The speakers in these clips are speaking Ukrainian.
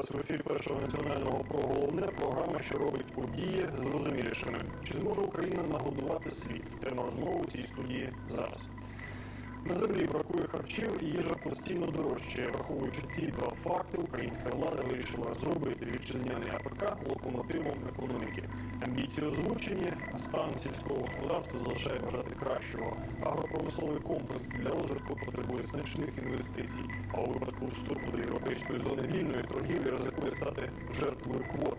вас в ефірі першого національного про головне програма, що робить події зрозумілішими. Чи зможе Україна нагодувати світ? Тема розмови у цій студії зараз. На землі бракує харчів і їжа постійно дорожчає. Враховуючи ці два факти, українська влада вирішила зробити вітчизняний АПК локомотивом економіки. Амбіції озвучені, стан сільського господарства залишає бажати кращого. Агропромисловий комплекс для розвитку потребує значних інвестицій. А у випадку вступу до європейської зони вільної торгівлі ризикує стати жертвою квот.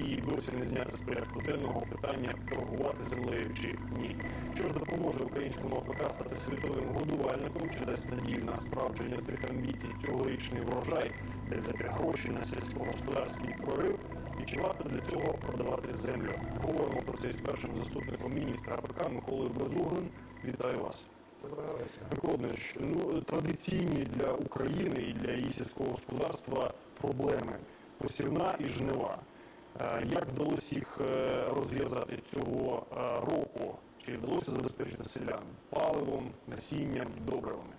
І досі не зняти з порядку денного питання торгувати землею чи ні. Що ж допоможе українському АПК стати світовим годувальником, чи дасть надію на справдження цих амбіцій цьогорічний врожай, де взяти гроші на сільськогосподарський прорив, і чи варто для цього продавати землю? Говоримо про це із першим заступником міністра АПК Миколою Безуглим. Вітаю вас. Микола ну традиційні для України і для її сільського господарства проблеми посівна і жнива. Е, Як вдалося їх е, розв'язати цього е, року? Чи вдалося забезпечити селян паливом, насінням, добривами?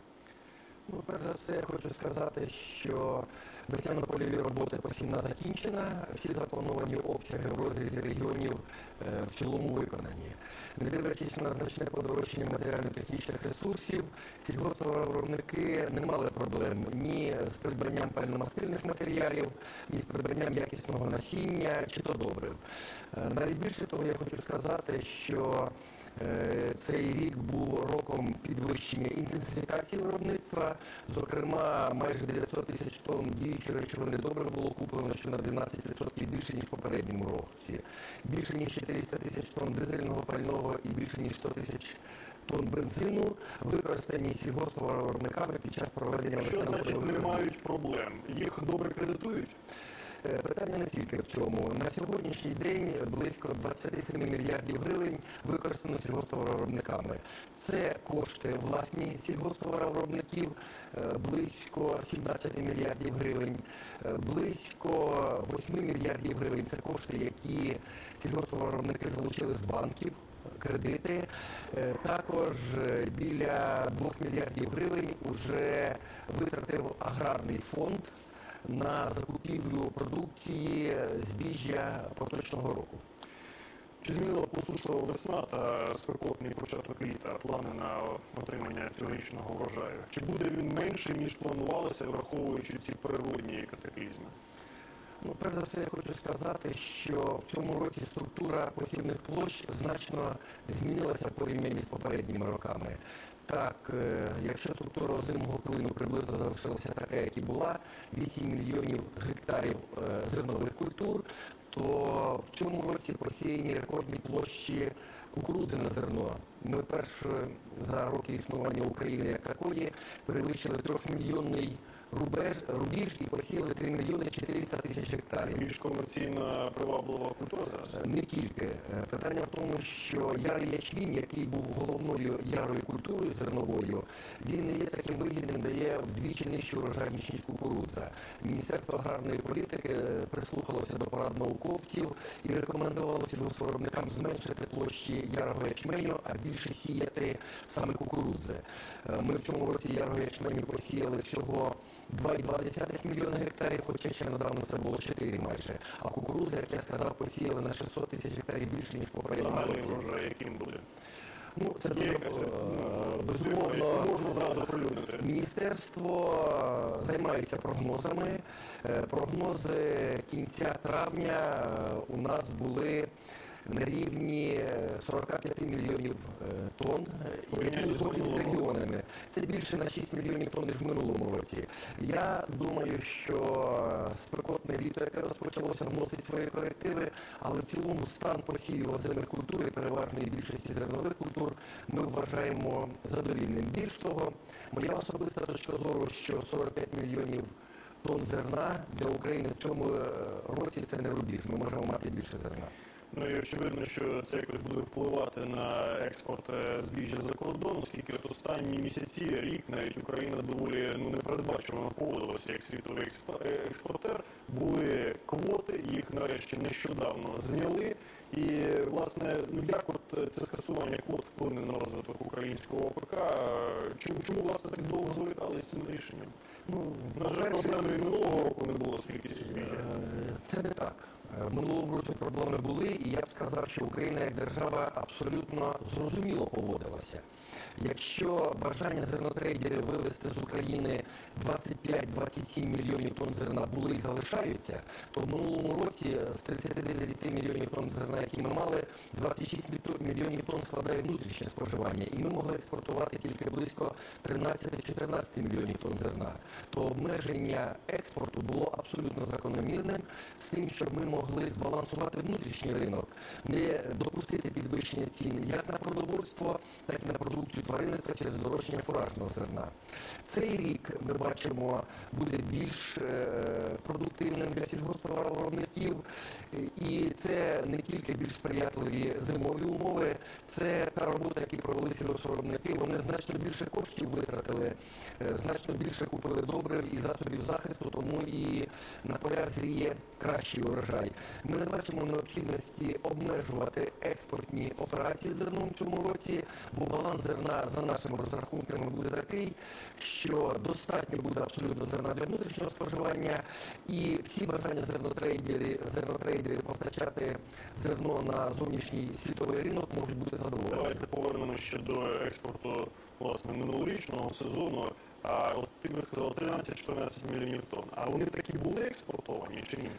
Ну, перш за все, я хочу сказати, що весняно-польові роботи посівна закінчена, всі заплановані обсяги в розрізі регіонів е, в цілому виконані. Не дивлячись на значне подорожчання матеріально-технічних ресурсів, сільгоспвиробники не мали проблем ні з придбанням пальномастильних матеріалів, ні з придбанням якісного насіння чи то добрив. Е, Навіть більше того, я хочу сказати, що Цей рік був роком підвищення інтенсифікації виробництва. Зокрема, майже 900 тисяч тонн діючої речовини добре було куплено, що на 12% більше ніж в попередньому році. Більше ніж 400 тисяч тонн дизельного пального і більше ніж 100 тисяч тонн бензину використані сільгоспвиробниками під час проведення Що значить не мають проблем? Їх добре кредитують? Питання не тільки в цьому. На сьогоднішній день близько 27 мільярдів гривень використано сільгоспвиробниками. Це кошти власні сільгоспвиробників, е, близько 17 мільярдів гривень, Е, близько 8 мільярдів гривень це кошти, які сільгоспвиробники залучили з банків. Кредити Е, також біля 2 мільярдів гривень вже витратив аграрний фонд на закупівлю продукції збіжжя поточного року. Чи змінила посушлива весна та спекотний початок літа плани на отримання цьогорічного врожаю? Чи буде він менший, ніж планувалося, враховуючи ці природні катаклізми? Ну, перш за все, я хочу сказати, що в цьому році структура посівних площ значно змінилася порівнянні з попередніми роками. Так, е, якщо структура озимого клину приблизно залишилася така, як і була, 8 мільйонів гектарів е, зернових культур, то в цьому році посіяні рекордні площі кукурудзи на зерно. Ми перше за роки існування України як такої перевищили трьохмільйонний рубеж, рубіж і посіяли 3 мільйони 400 тисяч гектарів. Більш комерційно приваблива культура зараз? Не тільки Е, питання в тому, що ярий ячмінь, який був головною ярою культурою зерновою, він не є таким вигідним, дає вдвічі нижчу урожайність, ніж кукурудза. Міністерство аграрної політики е, прислухалося до порад науковців і рекомендувало сільгоспвиробникам зменшити площі ярого ячменю, а більше сіяти саме кукурудзи. Е, Ми в цьому році ярого ячменю посіяли всього 2,2 мільйона гектарів, хоча ще недавно це було 4 майже. А кукурудзи, як я сказав, посіяли на 600 тисяч гектарів більше, ніж Загальний врожай яким буде? Ну, це дуже, е, е, безумовно. можна зразу оприлюднити? Міністерство е, займається прогнозами. Е, Прогнози кінця травня у нас були на рівні е, 45 мільйонів е, тонн, е, які з узгоджені з регіонами. Це більше на 6 мільйонів тонн, ніж в минулому році. Я думаю, що е, спекотне літо, яке розпочалося, вносить свої корективи, але в цілому стан посівів озимих культур і переважної більшості зернових культур ми вважаємо задовільним. Більш того, моя особиста точка зору, що 45 мільйонів тонн зерна для України в цьому е, році це не рубіж. Ми можемо мати більше зерна. Ну і очевидно, що це якось буде впливати на експорт е, збіжжя за кордон, оскільки от останні місяці, рік навіть Україна доволі ну непередбачувано поводилася як світовий е, експортер. Були квоти, їх нарешті нещодавно зняли. І власне, ну як от це скасування квот вплине на розвиток українського ОПК? Чому, чому власне так довго зволікали з цим рішенням? Ну, На жаль, проблеми минулого року не було з кількістю збіжжя. Е, Це не так. Е, В минулому році проблеми були, і я б сказав, що Україна як держава абсолютно зрозуміло поводилася. Якщо бажання зернотрейдерів вивезти з України 25-27 мільйонів тонн зерна були і залишаються, то в минулому році з 39 мільйонів тонн зерна, які ми мали, 26 мільто- мільйонів тонн складає внутрішнє споживання, і ми могли експортувати тільки близько 13-14 мільйонів тонн зерна. То обмеження експорту було абсолютно закономірним з тим, щоб ми могли збалансувати внутрішній ринок, не допустити підвищення цін як на продовольство, так і на продукцію тваринництва через здорожчання фуражного зерна. Цей рік ми бачимо буде більш е, продуктивним для сільгосптоваровиробників, і це не тільки більш сприятливі зимові умови, це та робота, яку провели сільгоспвиробники. Вони значно більше коштів витратили, е, значно більше купили добрив і засобів захисту, тому і на полях зріє кращий урожай. Ми не бачимо необхідності обмежувати експортні операції зерном цьому році, бо баланс зерна за нашими розрахунками буде такий, що достатньо буде абсолютно зерна для внутрішнього споживання, і всі бажання зернотрейдерів, зернотрейдерів постачати зерно на зовнішній світовий ринок можуть бути задоволені. Давайте повернемо ще до експорту власне минулорічного сезону. А от ти би сказав 13-14 мільйонів тонн. А вони такі були експортовані чи ні?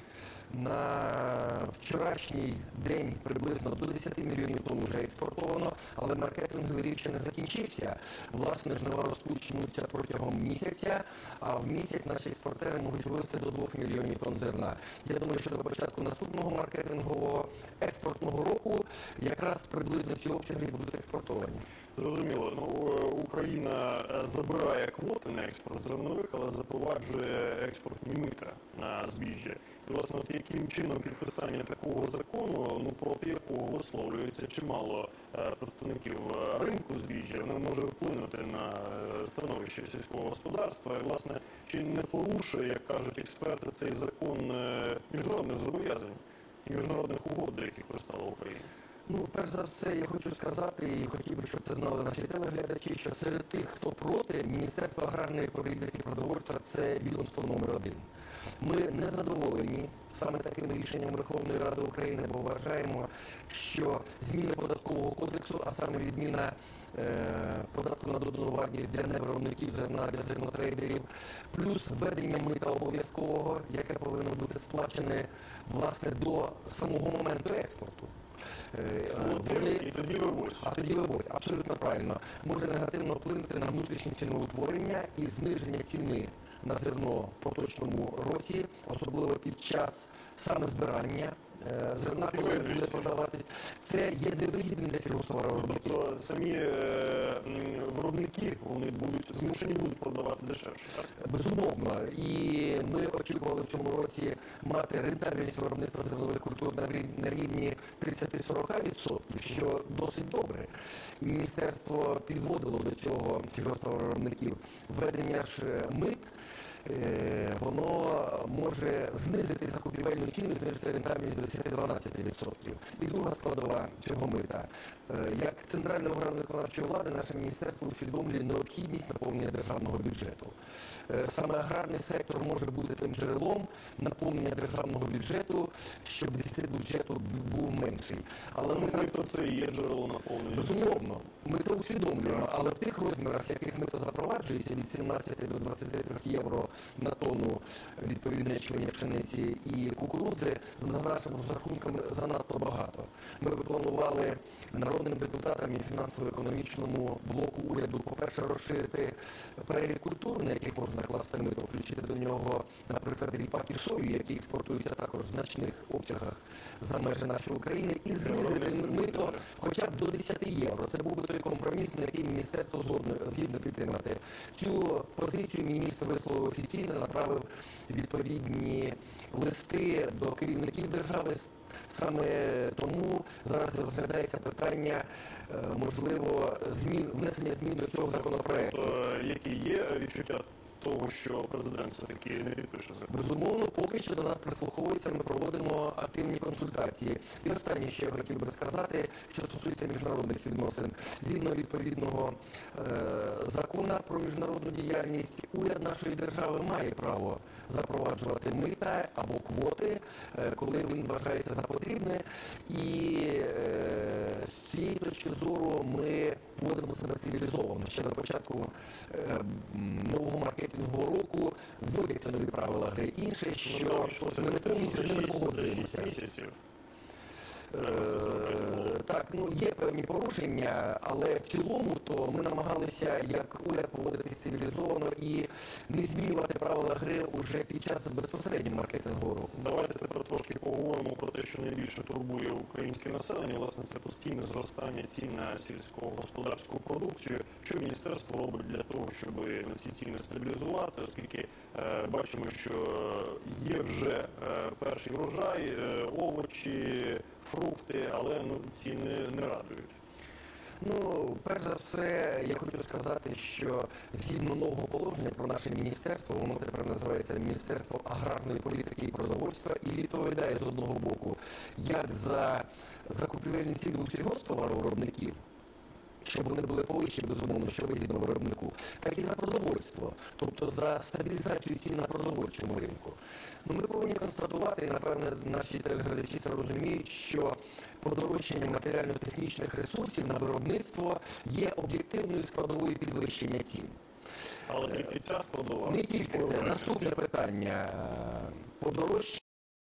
На вчорашній день приблизно до 10 мільйонів тонн вже експортовано, але маркетинговий рік ще не закінчився. Власне, жнива розпочнуться протягом місяця, а в місяць наші експортери можуть вивезти до 2 мільйонів тонн зерна. Я думаю, що до початку наступного маркетингового експортного року якраз приблизно ці обсяги будуть експортовані. Зрозуміло, ну Україна е, забирає квоти на експорт зернових, але запроваджує експортні мита на збіжжя. І власне, от яким чином підписання такого закону, ну проти якого висловлюється чимало е, представників е, ринку збіжжя, воно може вплинути на становище сільського господарства. І власне чи не порушує, як кажуть експерти, цей закон міжнародних зобов'язань і міжнародних угод, до яких пристала Україна? Ну, перш за все, я хочу сказати, і хотів би, щоб це знали наші телеглядачі, що серед тих, хто проти, Міністерство аграрної політики продовольства це відомство номер один. Ми не задоволені саме таким рішенням Верховної Ради України, бо вважаємо, що зміни податкового кодексу, а саме відміна е, податку на додану вартість для невиробників зерна, для зернотрейдерів, плюс введення мита обов'язкового, яке повинно бути сплачене власне до самого моменту експорту. Е, Вони... І тоді вивозь. а тоді вивозь, абсолютно правильно, може негативно вплинути на внутрішнє ціноутворення і зниження ціни на зерно в поточному році, особливо під час саме збирання зерна, коли буде продавати. Це є невигідним для сільгоспвиробників. Тобто самі е, виробники вони будуть змушені будуть продавати дешевше. Так? Безумовно, і ми очікували в цьому році мати рентабельність виробництва зернових культур на рівні 30-40%, що досить добре. І міністерство підводило до цього сільгоспвиробників введення ж е, мит. Е, Воно може знизити закупівельну ціну, знизити рентабельність до 10-12%. І друга складова цього мита. Е, Як центральний орган виконавчої влади, наше міністерство усвідомлює необхідність наповнення державного бюджету. Е, Саме аграрний сектор може бути тим джерелом наповнення державного бюджету, щоб дефіцит бюджету був менший. Але ми Тобто це і є джерело наповнення. Безумовно, ми це усвідомлюємо, але в тих розмірах, яких мито запроваджується від 17 до 23 євро на тонну відповідної ячменя пшениці і кукурудзи, за нашими розрахунками занадто багато. Ми планували народним депутатам і фінансово-економічному блоку уряду, по-перше, розширити перелік культур, на яких можна класти мито, включити до нього, наприклад, ріпак сою, які експортуються також в значних обсягах за межі нашої України, і знизити мито хоча б до 10 євро. Це був би той компроміс, на який міністерство згодне згідно підтримати. Цю позицію міністр висловив офіційно, направив відповідні листи до керівників держави Саме тому зараз розглядається питання е, можливо змін внесення змін до цього законопроекту. Е, Які є відчуття того, що президент все-таки не підпише закон? Безумовно, поки що до нас прислуховується, ми проводимо активні консультації. І останнє, що я хотів би сказати, що стосується міжнародних відносин. Згідно відповідного е, закону про міжнародну діяльність, уряд нашої держави має право запроваджувати мита або квоти, е, коли він вважається за потрібне. І е, з цієї точки зору ми поводимо себе цивілізовано. Ще на початку е, нового маркетингового року вводяться нові правила гри. Інше, що ми не повністю з ними погоджуємося. місяців. Е, Так, ну є певні порушення, але в цілому то ми намагалися як уряд поводитися цивілізовано і не змінювати правила гри уже під час безпосередньо маркетингового року. Давайте тепер трошки поговоримо про те, що найбільше турбує українське населення. Власне, це постійне зростання цін на сільськогосподарську продукцію. Що міністерство робить для того, щоб ці ціни стабілізувати, оскільки е, бачимо, що є вже е, перший врожай, е, овочі, фрукти, але ну, ціни не радують. Ну, перш за все, я хочу сказати, що згідно нового положення про наше міністерство, воно тепер називається Міністерство аграрної політики і продовольства і відповідає з одного боку як за закупівельні ціни у сільгосптоваровиробників, щоб вони були повищі, безумовно, що вигідно виробнику, так і за продовольство, тобто за стабілізацію цін на продовольчому ринку. Ну, ми повинні констатувати, і напевне наші телеглядачі це розуміють, що подорожчання матеріально-технічних ресурсів на виробництво є об'єктивною складовою підвищення цін. Але тільки ця складова Не тільки це. Наступне питання. Подорожчання